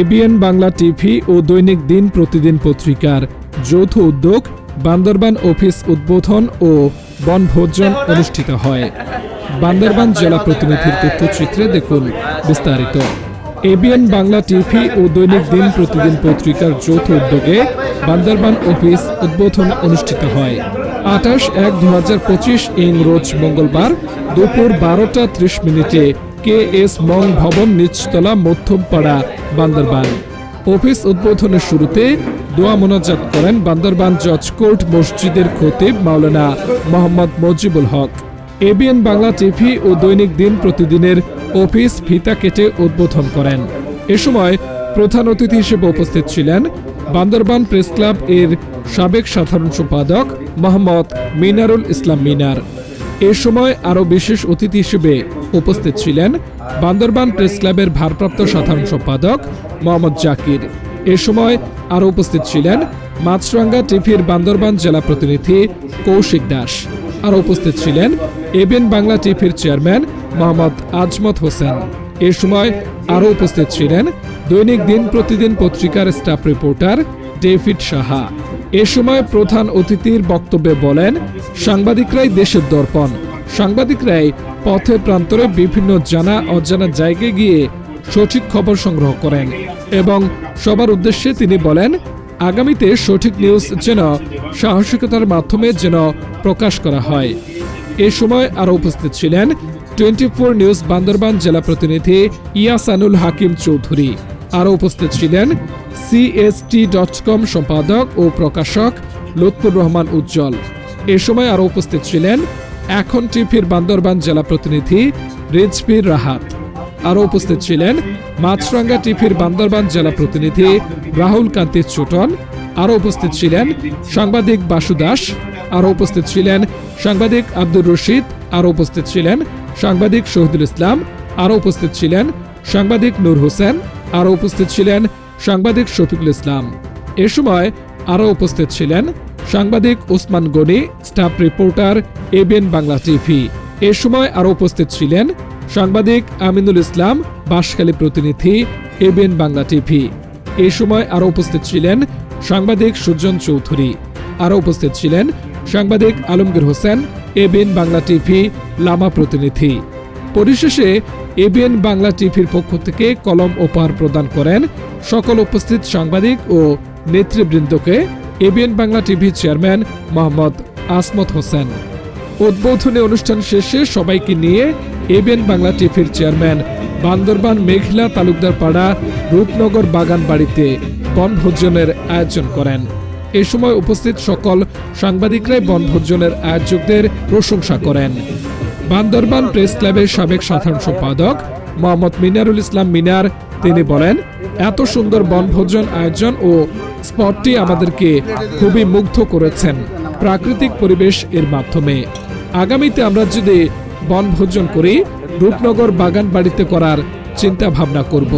ABN Bangla TV ও দৈনিক দিন প্রতিদিন পত্রিকার যৌথ উদ্যোগ বান্দরবান অফিস উদ্বোধন ও বনভোজন অনুষ্ঠিত হয়। বান্দরবান জেলা প্রতিনিধির তথ্যচিত্রে দেখুন বিস্তারিত। এবিএন বাংলা টিভি ও দৈনিক দিন প্রতিদিন পত্রিকার যৌথ উদ্যোগে বান্দরবান অফিস উদ্বোধন অনুষ্ঠিত হয়। আঠাশ এক দু হাজার পঁচিশ ইং রোজ মঙ্গলবার দুপুর বারোটা ত্রিশ মিনিটে কে এস মং ভবন নিচতলা, মধ্যমপাড়া, বান্দরবান। অফিস উদ্বোধনের শুরুতে দোয়া মোনাজাত করেন বান্দরবান জজ কোর্ট মসজিদের খতিব মাওলানা মোহাম্মদ মজিবুল হক। এবিএন বাংলা টিভি ও দৈনিক দিন প্রতিদিনের অফিস ফিতা কেটে উদ্বোধন করেন। এ সময় প্রধান অতিথি হিসেবে উপস্থিত ছিলেন বান্দরবান প্রেস ক্লাব এর সাবেক সাধারণ সম্পাদক মোহাম্মদ মিনারুল ইসলাম মিনার। এ সময় আরও বিশেষ অতিথি হিসেবে উপস্থিত ছিলেন বান্দরবান প্রেস ক্লাবের ভারপ্রাপ্ত সাধারণ সম্পাদক মোহাম্মদ জাকির। এ সময় আরও উপস্থিত ছিলেন মাছরাঙ্গা টিভির বান্দরবান জেলা প্রতিনিধি কৌশিক দাস। আর উপস্থিত ছিলেন এবিএন বাংলা টিভির চেয়ারম্যান মোহাম্মদ আজমত হোসেন। এ সময় আরও উপস্থিত ছিলেন দৈনিক দিন প্রতিদিন পত্রিকার স্টাফ রিপোর্টার ডেভিড সাহা। এ সময় প্রধান অতিথির বক্তব্যে বলেন, সাংবাদিকরাই দেশের দর্পণ। সাংবাদিকরাই পথে প্রান্তরে বিভিন্ন জানা অজানা জায়গায় গিয়ে সঠিক খবর সংগ্রহ করেন এবং সবার উদ্দেশ্যে তিনি বলেন, আগামীতে সঠিক নিউজ যেন সাহসিকতার মাধ্যমে যেন প্রকাশ করা হয়। এ সময় আরও উপস্থিত ছিলেন টোয়েন্টি ফোর নিউজ বান্দরবান জেলা প্রতিনিধি ইয়াসানুল হাকিম চৌধুরী। আরও উপস্থিত ছিলেন সিএসটি ডট কম সম্পাদক ও প্রকাশক লুৎফুর রহমান উজ্জ্বল। এ সময় আরও উপস্থিত ছিলেন এখন টিভির বান্দরবান জেলা প্রতিনিধি রিজভির রাহাত। আরও উপস্থিত ছিলেন মাছরাঙ্গা টিভির বান্দরবান জেলা প্রতিনিধি রাহুল কান্তি চুটন আরও উপস্থিত ছিলেন সাংবাদিক বাসু দাস। আরও উপস্থিত ছিলেন সাংবাদিক আব্দুর রশিদ। আরও উপস্থিত ছিলেন সাংবাদিক শহীদুল ইসলাম। আরও উপস্থিত ছিলেন সাংবাদিক নূর হোসেন। আরও উপস্থিত ছিলেন সাংবাদিক শফিকুল ইসলাম। এ সময় আরও উপস্থিত ছিলেন সাংবাদিক Osman Gani, staff reporter ABN Bangla TV. এ সময় আরও উপস্থিত ছিলেন সাংবাদিক আমিনুল ইসলাম, বাঁশখালী প্রতিনিধি এবিএন বাংলা টিভি। এ সময় আরও উপস্থিত ছিলেন সাংবাদিক সুজন চৌধুরী। আরও উপস্থিত ছিলেন সাংবাদিক আলমগীর হোসেন এবিএন বাংলা টিভি, লামা প্রতিনিধি। পরিশেষে এবিএন বাংলা টিভির পক্ষ থেকে কলম উপহার প্রদান করেন সকল উপস্থিত সাংবাদিক ও নেতৃবৃন্দকে ABN Bangla TV chairman Mohammad Asmat Hossain. উদ্বোধনী অনুষ্ঠান শেষে সবাইকে নিয়ে এবিএন বাংলা টিভির চেয়ারম্যান বান্দরবান মেঘলা তালুকদার পাড়া রূপনগর বাগান বাড়িতে বনভোজনের আয়োজন করেন। এ সময় উপস্থিত সকল সাংবাদিকরাই বনভোজনের আয়োজকদের প্রশংসা করেন। বান্দরবান প্রেস ক্লাবের সাবেক সাধারণ সম্পাদক মোহাম্মদ মিনারুল ইসলাম মিনার, তিনি বলেন, এত সুন্দর বনভোজন আয়োজন ও স্পটটি আমাদেরকে খুবই মুগ্ধ করেছেন প্রাকৃতিক পরিবেশ এর মাধ্যমে। আগামীতে আমরা যদি বনভোজন করি, রূপনগর বাগান বাড়িতে করার চিন্তা ভাবনা করব।